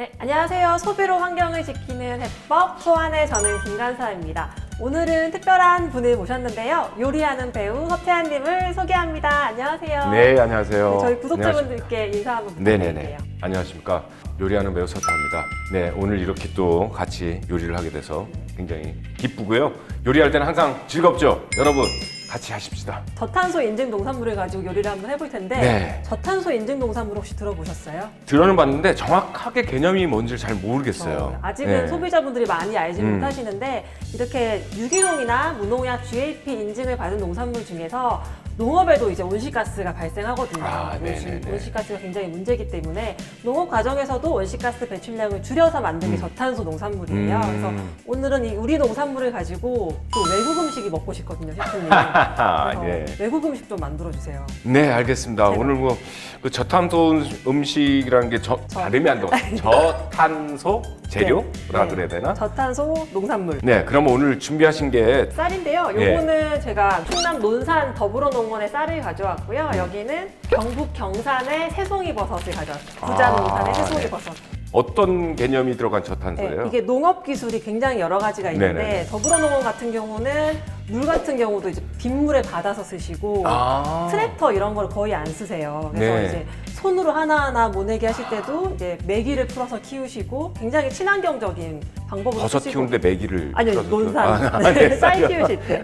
네, 안녕하세요. 소비로 환경을 지키는 해법 소환의 저는 김간사입니다. 오늘은 특별한 분을 모셨는데요. 요리하는 배우 서태환님을 소개합니다. 안녕하세요. 네, 안녕하세요. 네, 저희. 구독자분들께 인사 한번 부탁드릴게요. 네네네. 안녕하십니까. 요리하는 배우 서타입니다. 네, 오늘 이렇게 또 같이 요리를 하게 돼서 굉장히 기쁘고요. 요리할 때는 항상 즐겁죠. 여러분, 같이 하십시다. 저탄소 인증 농산물을 가지고 요리를 한번 해볼 텐데 네. 저탄소 인증 농산물 혹시 들어보셨어요? 들어는 봤는데 정확하게 개념이 뭔지 잘 모르겠어요. 어, 아직은 네. 소비자분들이 많이 알지 음. 못하시는데 이렇게 유기농이나 무농약 GAP 인증을 받은 농산물 중에서 농업에도 이제 온실가스가 발생하거든요. 아, 온실, 네네네. 온실가스가 굉장히 문제이기 때문에 농업 과정에서도 온실가스 배출량을 줄여서 만든 게 음. 저탄소 농산물이에요. 음. 그래서 오늘은 이 우리 농산물을 가지고 또 외국 음식이 먹고 싶거든요, 셰프님. 아, 그래서 예. 외국 음식 좀 만들어 주세요. 네, 알겠습니다. 제가- 오늘 뭐 그 저탄소 음식이라는 게 저, 저- 발음이 안 돼. 저탄소 재료라 네. 그래야 되나? 저탄소 농산물. 네, 그럼 오늘 준비하신 게 쌀인데요. 예. 요거는 제가 충남 논산 더불어농원의 쌀을 가져왔고요. 음. 여기는 경북 경산의 새송이 버섯을 가져왔어요. 부자 농산의 아, 새송이 네. 버섯. 어떤 개념이 들어간 네, 저탄소예요? 이게 농업 기술이 굉장히 여러 가지가 있는데 네네네. 더불어농원 같은 경우는 물 같은 경우도 이제 빗물에 받아서 쓰시고 아. 트랙터 이런 걸 거의 안 쓰세요. 그래서 네. 이제 손으로 하나하나 모내기 하실 때도 이제 메기를 풀어서 키우시고 굉장히 친환경적인 방법으로 버섯 쓰시고 키우는데 메기를 아니요 풀어서 논산 아, 네, 네. 쌀 키우실 때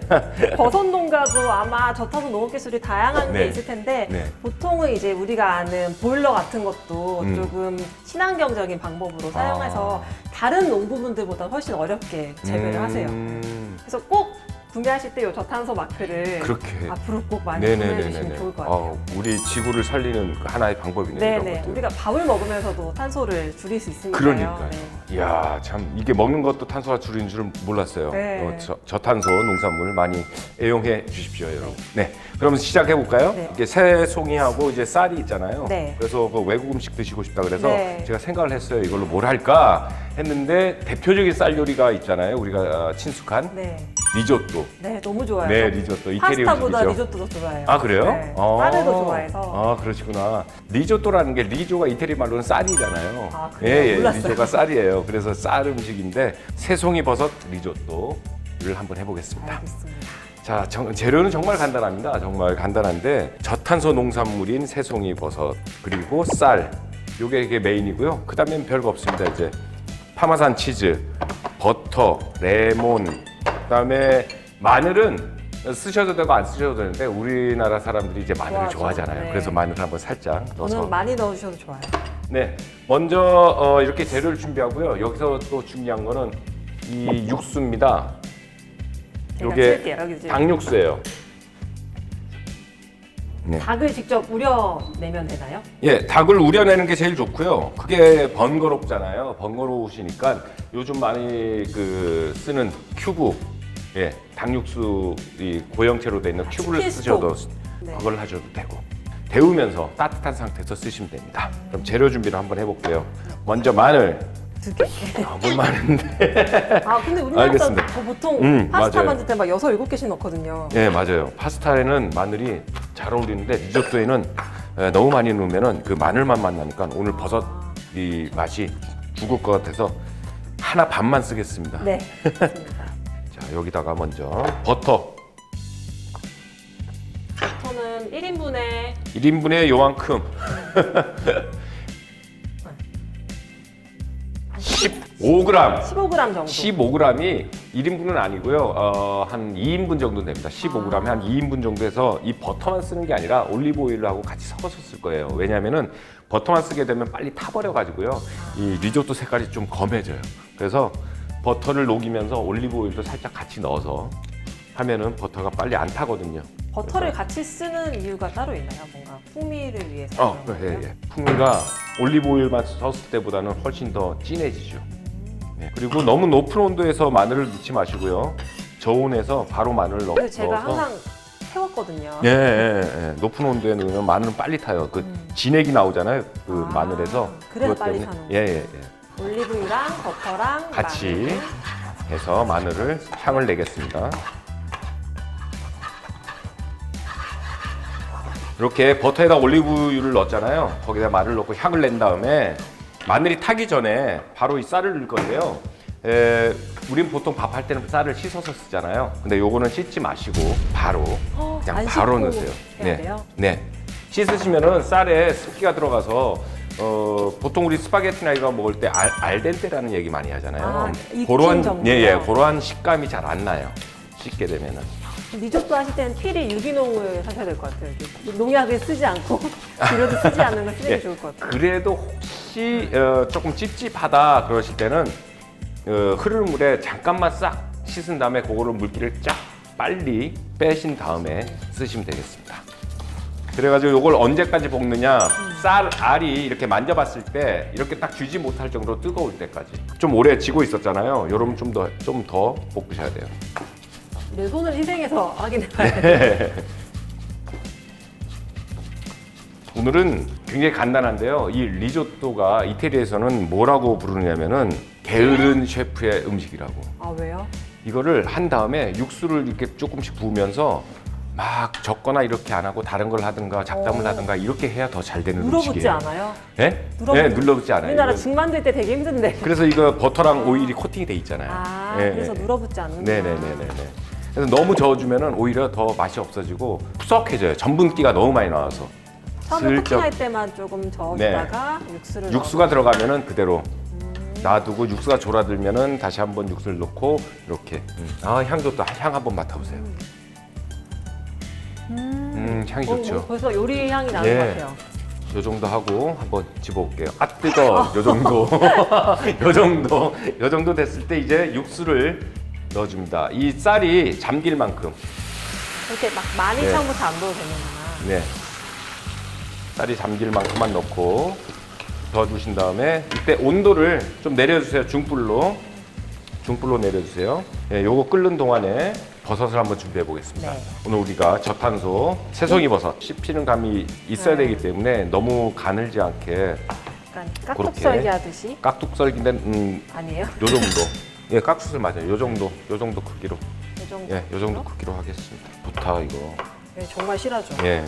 버섯 농가도 아마 저탄소 농업 기술이 다양한 게 네. 있을 텐데 네. 보통은 이제 우리가 아는 보일러 같은 것도 음. 조금 친환경적인 방법으로 사용해서 다른 농부분들보다 훨씬 어렵게 재배를 음, 하세요. 그래서 꼭 구매하실 때 이 저탄소 마크를 그렇게. 앞으로 꼭 많이 구매해 주시면 네네네네. 좋을 것 같아요. 어, 우리 지구를 살리는 그 하나의 방법이네요. 이런 네네. 것들. 우리가 밥을 먹으면서도 탄소를 줄일 수 있으니까요. 그러니까요. 네. 이야, 참 이게 먹는 것도 탄소가 줄이는 줄은 몰랐어요. 네. 어, 저, 저탄소 농산물 많이 애용해 주십시오, 여러분. 네, 그럼 시작해 볼까요? 네. 이게 새송이하고 이제 쌀이 있잖아요. 네. 그래서 그 외국 음식 드시고 싶다 그래서 네. 제가 생각을 했어요. 이걸로 뭘 할까 했는데 대표적인 쌀 요리가 있잖아요. 우리가 어, 친숙한 네. 리조또. 네, 너무 좋아요. 네, 리조또 이태리 파스타보다 음식이죠. 리조또도 좋아해요. 아 그래요? 네. 아. 쌀을 더 좋아해서. 아 그러시구나. 리조또라는 게 리조가 이태리 말로는 쌀이잖아요. 아, 그래요? 예, 예, 몰랐어요. 리조가 쌀이에요. 그래서 쌀 음식인데 새송이 버섯 리조또를 한번 해보겠습니다. 알겠습니다. 자, 정- 재료는 정말 간단합니다. 정말 간단한데 저탄소 농산물인 새송이 버섯 그리고 쌀 요게 이게 메인이고요. 그다음엔 별거 없습니다. 이제 파마산 치즈, 버터, 레몬, 그다음에 마늘은 쓰셔도 되고 안 쓰셔도 되는데 우리나라 사람들이 이제 마늘을 좋아하죠. 좋아하잖아요. 네. 그래서 마늘 한번 살짝 넣어서 저는 많이 넣어주셔도 좋아요. 네, 먼저 어, 이렇게 재료를 준비하고요. 여기서 또 중요한 거는 이 육수입니다. 제가 요게. 여기 닭육수예요. 네. 닭을 직접 우려내면 되나요? 예, 닭을 우려내는 게 제일 좋고요. 그게 번거롭잖아요. 번거로우시니까 요즘 많이 그 쓰는 큐브, 예, 닭육수 이 고형체로 돼 있는 큐브를 치킨 쓰셔도. 네. 그걸 하셔도 되고 데우면서 따뜻한 상태에서 쓰시면 됩니다. 그럼 재료 준비를 한번 해볼게요. 먼저 마늘. 두 개. 너무 많은데. 아 근데 우리나라 알겠습니다. 저 보통 음, 파스타 맞아요. 만들 때 막 여섯 일곱 개씩 넣거든요. 네, 맞아요. 파스타에는 마늘이 잘 어울리는데 리조또에는 에, 너무 많이 넣으면은 그 마늘만 만나니까 오늘 버섯 이 맛이 죽을 것 같아서 하나 반만 쓰겠습니다. 네. 여기다가 먼저 버터 저는 1인분에 1인분에 요만큼 15g 15g 정도. 15g이 1인분은 아니고요. 어, 한 2인분 정도 됩니다. 15g에 한 2인분 정도에서 이 버터만 쓰는 게 아니라 올리브 오일하고 같이 섞어서 쓸 거예요. 왜냐면은 버터만 쓰게 되면 빨리 타버려 가지고요. 이 리조또 색깔이 좀 검해져요. 그래서 버터를 녹이면서 올리브 오일도 살짝 같이 넣어서 하면은 버터가 빨리 안 타거든요. 버터를 같이 쓰는 이유가 따로 있나요? 뭔가 풍미를 위해서. 어, 그런 예, 거예요? 예. 풍미가 올리브 오일만 썼을 때보다는 훨씬 더 진해지죠. 네. 그리고 너무 높은 온도에서 마늘을 넣지 마시고요. 저온에서 바로 마늘을 넣, 근데 제가 넣어서 항상 태웠거든요. 예, 예, 예. 높은 온도에 넣으면 마늘은 빨리 타요. 그 진액이 나오잖아요. 그 음. 아, 마늘에서 그래서 그것 빨리 때문에- 타는 예, 예, 예. 올리브유랑 버터랑 같이 마늘. 해서 마늘을 향을 내겠습니다. 이렇게 버터에다 올리브유를 넣었잖아요. 거기다 마늘 넣고 향을 낸 다음에 마늘이 타기 전에 바로 이 쌀을 넣을 건데요. 에, 우린 보통 밥할 때는 쌀을 씻어서 쓰잖아요. 근데 요거는 씻지 마시고 바로 어, 그냥 안 바로 넣으세요. 네. 네. 씻으시면은 쌀에 습기가 들어가서 어, 보통 우리 스파게티나 이거 먹을 때 알, 알덴테라는 얘기 많이 하잖아요. 아, 익힌 정도요? 예, 예, 그러한 식감이 잘 안 나요. 씻게 되면은. 리조또 하실 때는 필히 유기농을 사셔야 될 것 같아요. 이렇게 농약을 쓰지 않고 비료도 쓰지 않는 걸 쓰는 게 예. 좋을 것 같아요. 그래도 혹시 어, 조금 찝찝하다 그러실 때는 어, 흐르는 물에 잠깐만 싹 씻은 다음에 그거를 물기를 쫙 빨리 빼신 다음에 쓰시면 되겠습니다. 그래가지고 이걸 언제까지 볶느냐 쌀 알이 이렇게 만져봤을 때 이렇게 딱 쥐지 못할 정도로 뜨거울 때까지 좀 오래 지고 있었잖아요. 여러분 좀 더 좀 더 볶으셔야 돼요. 내 손을 희생해서 확인해 봐야 돼요. 오늘은 굉장히 간단한데요. 이 리조또가 이태리에서는 뭐라고 부르냐면은 게으른 셰프의 음식이라고. 아 왜요? 이거를 한 다음에 육수를 이렇게 조금씩 부으면서 막 적거나 이렇게 안 하고 다른 걸 하든가 작담을 어. 하든가 이렇게 해야 더 잘 되는 눌러붙지 음식이에요. 않아요? 네? 눌러붙- 네, 눌러붙지 않아요. 우리나라 이건. 죽 만들 때 되게 힘든데. 그래서 이거 버터랑 오일이 코팅이 돼 있잖아요. 아 네, 그래서 네. 눌어붙지 않는구나. 네네네네. 그래서 너무 저어주면은 오히려 더 맛이 없어지고 푸석해져요. 전분기가 너무 많이 나와서. 처음에 슬쩍. 코팅할 때만 조금 저어주다가 육수를 육수가 들어가면은 그대로 음. 놔두고 육수가 졸아들면은 다시 한번 육수를 넣고 이렇게 아 향도 또 향 한번 맡아보세요. 음 향이 어, 좋죠. 어, 벌써 요리 향이 나는 예. 것 같아요. 요 정도 하고 한번 집어볼게요. 아 뜨거. 요 정도. 요 정도. 요 정도 됐을 때 이제 육수를 넣어줍니다. 이 쌀이 잠길 만큼. 이렇게 막 많이 네. 처음부터 안 넣어도 되는구나. 네. 쌀이 잠길 만큼만 넣고 저어주신 다음에 이때 온도를 좀 내려주세요. 중불로. 중불로 내려주세요. 예, 요거 끓는 동안에 버섯을 한번 준비해 보겠습니다. 네. 오늘 우리가 저탄소 새송이 버섯 씹히는 감이 있어야 네. 되기 때문에 너무 가늘지 않게 약간 그렇게. 깍둑썰기 하듯이 깍둑 썰기된 음, 아니에요? 요 정도. 예, 깍둑썰 맞아요. 요 정도. 요 정도 크기로. 이 정도. 예, 요 정도 크기로 하겠습니다. 부타 이거. 예, 정말 실하죠. 예.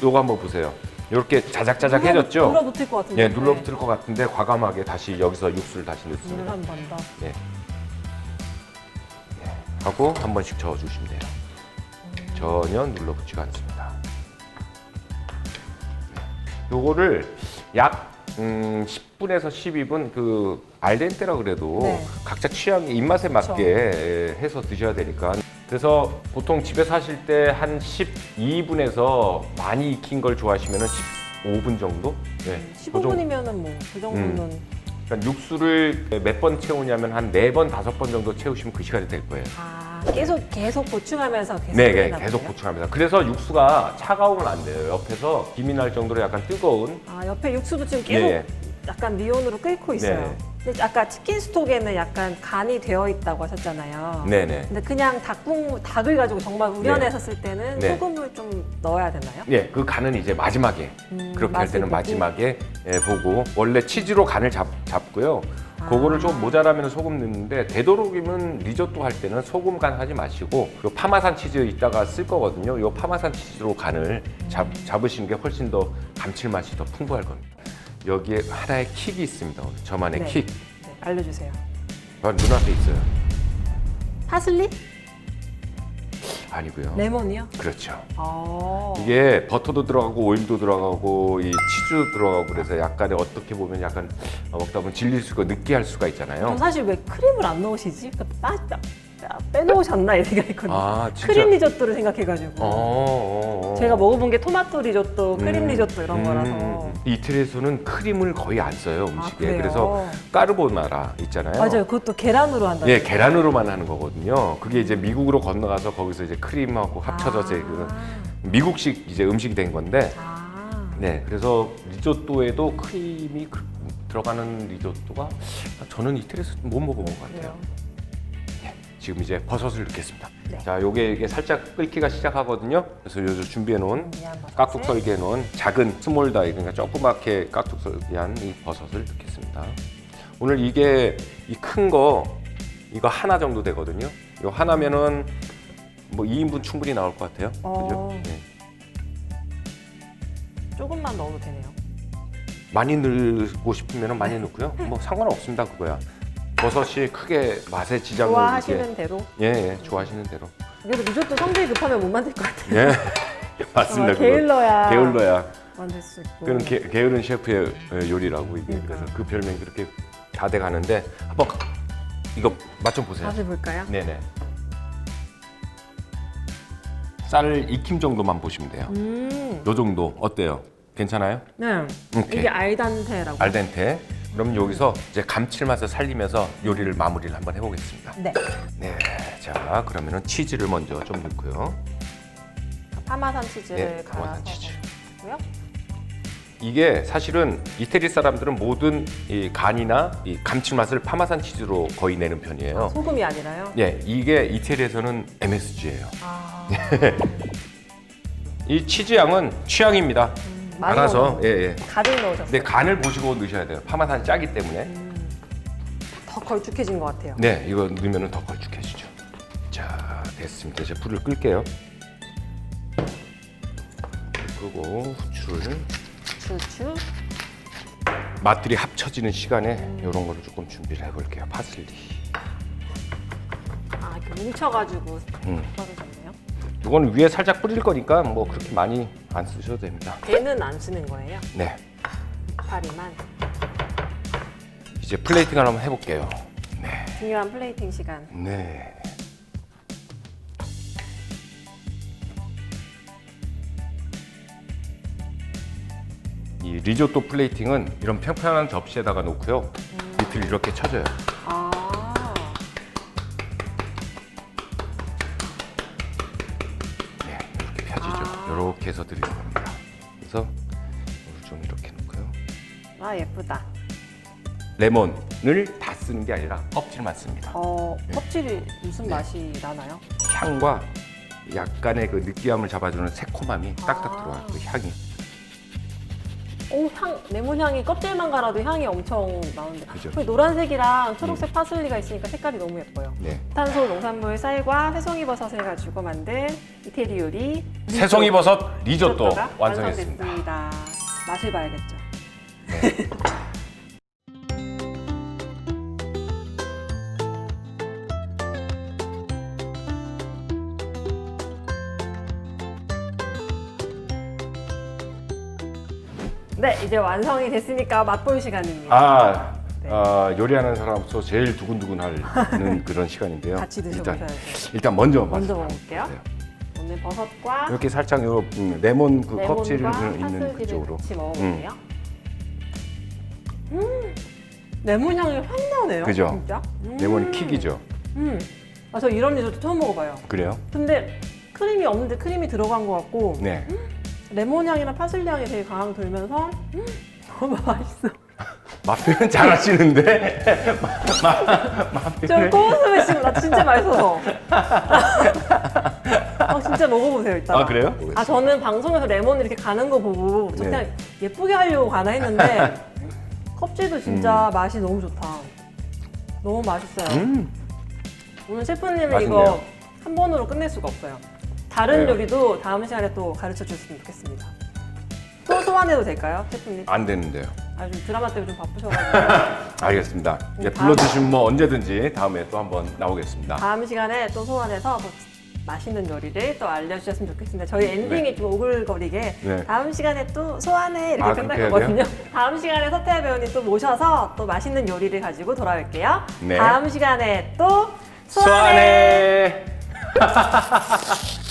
요거 한번 보세요. 이렇게 자작자작해졌죠? 눌러붙을 것 같은데. 예, 눌러붙을 것 같은데 과감하게 다시 여기서 육수를 다시 넣습니다. 한번 더. 예. 예. 하고 한 번씩 저어주시면 돼요. 전혀 눌러붙지가 않습니다. 네. 요거를 약 음, 10분에서 12분 그 알덴테라 그래도 네. 각자 취향 입맛에 맞게. 예, 해서 드셔야 되니까 그래서 보통 집에서 하실 때 한 12분에서 많이 익힌 걸 좋아하시면 15분 정도? 네. 그 정도. 15분이면 은 뭐그 정도는 그러니까 육수를 몇 번 채우냐면 한 네 번 다섯 번 정도 채우시면 그 시간이 될 거예요. 아 계속 계속 보충하면서 계속 네, 네, 끓이나 계속 보네요? 보충합니다. 그래서 육수가 차가우면 안 돼요. 옆에서 김이 날 정도로 약간 뜨거운. 아 옆에 육수도 지금 계속 네. 약간 미온으로 끓고 있어요. 네. 근데 아까 치킨 스톡에는 약간 간이 되어 있다고 하셨잖아요. 네, 네. 근데 그냥 닭국 닭을 가지고 정말 우려내서 쓸 때는 네. 소금을 좀 넣어야 되나요? 네, 그 간은 이제 마지막에 음, 그렇게 할 맛을 때는 보고? 마지막에 예, 보고 원래 치즈로 간을 잡, 잡고요. 아. 그거를 좀 모자라면 소금 넣는데 되도록이면 리조또 할 때는 소금 간 하지 마시고 요 파마산 치즈 이따가 쓸 거거든요. 요 파마산 치즈로 간을 잡, 잡으시는 게 훨씬 더 감칠맛이 더 풍부할 겁니다. 여기에 하나의 킥이 있습니다. 오늘 저만의 네. 킥. 네, 알려주세요. 바로 눈앞에 있어요. 파슬리? 아니고요. 레몬이요? 그렇죠. 아. 이게 버터도 들어가고 오일도 들어가고 이 치즈도 들어가고 그래서 약간의 어떻게 보면 약간 먹다 보면 질릴 수가 느끼할 수가 있잖아요. 그럼 사실 왜 크림을 안 넣으시지? 그 빠, 빠, 빠- 빼놓으셨나 이 생각했거든요. 아 진짜. 크림 리조또를 생각해가지고. 어, 어, 어. 제가 먹어본 게 토마토 리조또, 크림 음. 리조또 이런 음, 거라서. 이태리에서는 크림을 거의 안 써요 아, 음식에. 그래요? 그래서 까르보나라 있잖아요. 맞아요. 그것도 계란으로 한다. 예, 계란으로만 하는 거거든요. 그게 이제 미국으로 건너가서 거기서 이제 크림하고 합쳐져서 아. 그 미국식 이제 음식이 된 건데, 아. 네, 그래서 리조또에도 크림이 그- 들어가는 리조또가 저는 이태리에서 못 먹어본 것 같아요. 그래요. 지금 이제 버섯을 넣겠습니다. 네. 자, 요게 이게 살짝 끓기가 시작하거든요. 그래서 요 준비해 놓은 버섯을. 깍둑 설기해 놓은 작은 스몰 다이 그러니까 조그맣게 깍둑 설기한 이 버섯을 넣겠습니다. 오늘 이게 이 큰 거 이거 하나 정도 되거든요. 이거 하나면은 뭐 2인분 충분히 나올 것 같아요. 어. 그죠? 네. 조금만 넣어도 되네요. 많이 넣고 싶으면 많이 넣고요. 뭐 상관없습니다 그거야. 버섯이 크게 맛에 지장을 좋아하시는 대로. 예, 예, 좋아하시는 대로. 그래도 리조또 성질이 급하면 못 만들 것 같아요. 예, 맞습니다. 정말 그거. 게을러야 게을러야. 만들 수 있고. 그는 게, 게으른 셰프의 요리라고 이게. 그래서 그 별명이 그렇게 다 돼 가는데 한번 이거 맛 좀 보세요. 맛을 볼까요? 네네. 쌀 익힘 정도만 보시면 돼요. 음, 요 정도 어때요? 괜찮아요? 네. 오케이. 이게 알단테라고. 알덴테. 그럼 여기서 이제 감칠맛을 살리면서 요리를 마무리를 한번 해보겠습니다. 네. 네, 자 그러면은 치즈를 먼저 좀 넣고요. 파마산 치즈를 네, 갈아서 파마산 치즈. 넣고요. 이게 사실은 이태리 사람들은 모든 이 간이나 이 감칠맛을 파마산 치즈로 거의 내는 편이에요. 아, 소금이 아니라요. 예, 이게 이태리에서는 MSG예요. 아, 이 치즈 양은 취향입니다. 음, 많이 알아서 예, 예. 가득 넣으셨어요. 근데 간을 보시고 넣으셔야 돼요. 파마산이 짜기 때문에. 음, 더 걸쭉해진 것 같아요. 네, 이거 넣으면 더 걸쭉해지죠. 자, 됐습니다. 이제 불을 끌게요. 불 끄고 후추를 추추. 맛들이 합쳐지는 시간에 이런 거를 조금 준비를 해볼게요. 파슬리. 아, 이렇게 뭉쳐가지고 음. 썰으셨네요. 이건 위에 살짝 뿌릴 거니까 뭐 그렇게 많이 안 쓰셔도 됩니다. 얘는 안 쓰는 거예요. 네, 파리만. 이제 플레이팅을 한번 해볼게요. 네, 중요한 플레이팅 시간. 네. 이 리조또 플레이팅은 이런 평평한 접시에다가 놓고요. 밑을 이렇게 쳐줘요. 아, 이렇게 해서 드리는 겁니다. 그래서 좀 이렇게 놓고요. 아 예쁘다. 레몬을 다 쓰는 게 아니라 껍질만 씁니다. 어, 네. 껍질이 무슨 맛이 나나요? 향과 약간의 그 느끼함을 잡아주는 새콤함이 딱딱 아. 들어와요. 그 향이. 오, 향, 레몬 향이 껍질만 갈아도 향이 엄청 나는데. 그죠. 여기 노란색이랑 초록색 파슬리가 있으니까 색깔이 너무 예뻐요. 네. 탄소 농산물 쌀과 새송이 버섯을 가지고 만든 이태리 요리 새송이 버섯 리조또 리조또가 완성했습니다. 완성됐습니다. 맛을 봐야겠죠. 네, 이제 완성이 됐으니까 맛볼 시간입니다. 아, 네. 아, 요리하는 사람으로서 제일 두근두근하는 그런 시간인데요. 같이 일단, 드셔보셔야죠. 일단 먼저 먼저 맛을 먹어볼게요. 보세요. 오늘 버섯과 이렇게 살짝 요 음, 레몬 그 레몬과 껍질 있는 파슬리를 그쪽으로. 같이 먹어볼게요. 음, 레몬 향이 확 나네요. 그죠? 진짜? 음. 레몬이 킥이죠. 음. 아, 저 이런 리조또 처음 먹어봐요. 그래요? 근데 크림이 없는데 크림이 들어간 것 같고 네. 레몬 향이나 파슬리 향이 되게 강하게 돌면서 음, 너무 맛있어. 맛 표현 잘 하시는데. 좀 꼬우스면 지금 나 진짜 맛있어서. 아, 진짜 먹어보세요 일단. 아, 그래요? 아 저는 방송에서 레몬 이렇게 가는 거 보고 저 네. 그냥 예쁘게 하려고 가나 했는데 껍질도 진짜 맛이 너무 좋다. 너무 맛있어요. 음. 오늘 셰프님은 맛있네요. 이거 한 번으로 끝낼 수가 없어요. 다른 네. 요리도 다음 시간에 또 가르쳐 주셨으면 좋겠습니다. 또 소환해도 될까요, 셰프님? 안 되는데요. 아, 좀 드라마 때문에 좀 바쁘셔가지고 알겠습니다. 네, 다음- 불러주시면 뭐 언제든지 다음에 또 한번 나오겠습니다. 다음 시간에 또 소환해서 더 맛있는 요리를 또 알려주셨으면 좋겠습니다. 저희 엔딩이 좀 오글거리게 네. 다음 시간에 또 소환해 이렇게 아, 끝날 그렇게 해야 거거든요. 다음 시간에 서태아 배우님 또 모셔서 또 맛있는 요리를 가지고 돌아올게요. 네. 다음 시간에 또 소환해. 소환해.